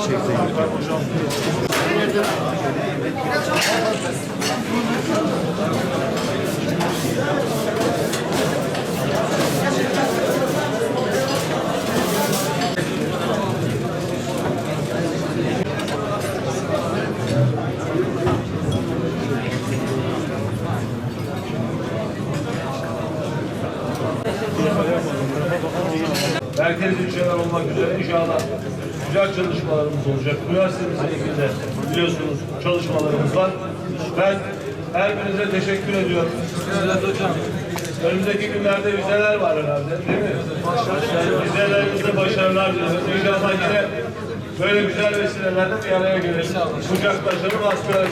Şekle gidiyor. Merkez ilçeler olmak üzere inşallah güzel çalışmalarımız olacak. Üniversitemizle ilgili de biliyorsunuz çalışmalarımız var. Ben her birinize teşekkür ediyorum. Önümüzdeki günlerde vizeler var herhalde değil mi? Vizelerimizde başarılar diliyorum. İnşallah yine böyle güzel vesilelerde bir araya gelelim. Kucaklaşalım, asker